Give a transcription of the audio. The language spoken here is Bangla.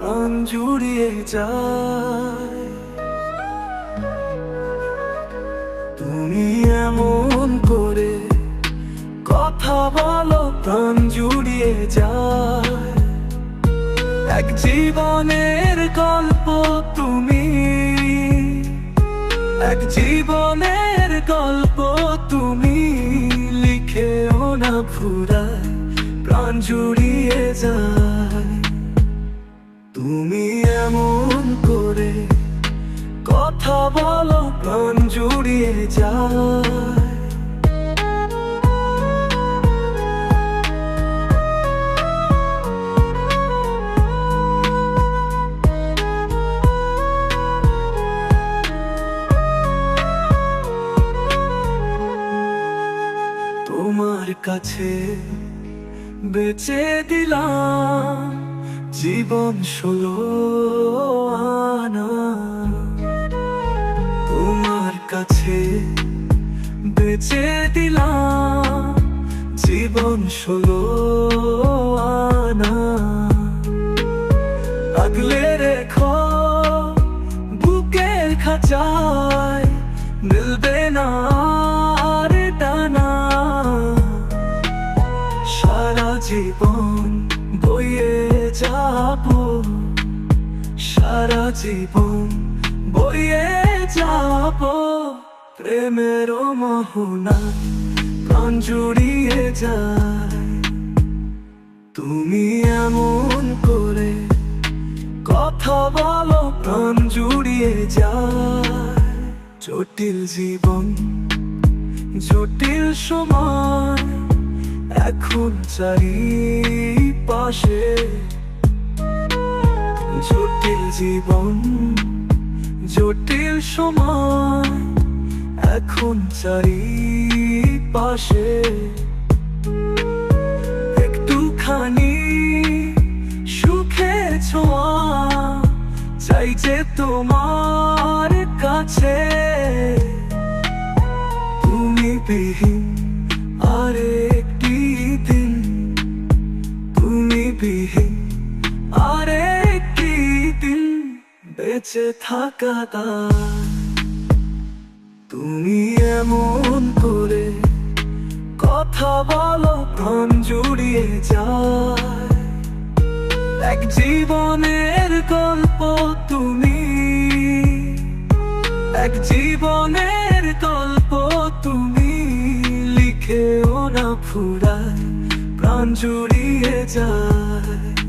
প্রাণ জুড়িয়ে যায়। তুমি এমন করে কথা বলো প্রাণ জুড়িয়ে যায়। এক জীবনের গল্প তুমি, এক জীবনের গল্প তুমি, লিখেও না ফুরায় প্রাণ জুড়িয়ে যায়। তুমি এমন করে কথা বলো প্রাণ জুড়িয়ে যায়। তোমার কাছে বেচে দিলাম জীবন ষোলো আনা। তোমার কাছে বেচে দিলাম জীবন ষোলো আনা। আগলে জীবন বইয়ে যাব। সারা জীবন বইয়ে যাব। প্রেমের মোহনা প্রাণ জুড়িয়ে যায়। তুমি এমন করে কথা বলো, প্রাণ জুড়িয়ে যায়। জটিল জীবন, জটিল সময়। এখন চারি পাশে জটিল জীবন, জটিল সময়, এখন চারি পাশে একটুখানি সুখে ছোঁয়া চাই যে তোমার কাছে। তুমি বিহীন, আর বিহীন আর একটি দিন বেঁচে থাকা দায় তুমি এমন করে কথা বলো প্রাণ জুড়িয়ে যায় এক জীবনের গল্প তুমি এক জীবনের গল্প তুমি লিখেও না ফুরায় প্রাণ জুড়িয়ে যায়।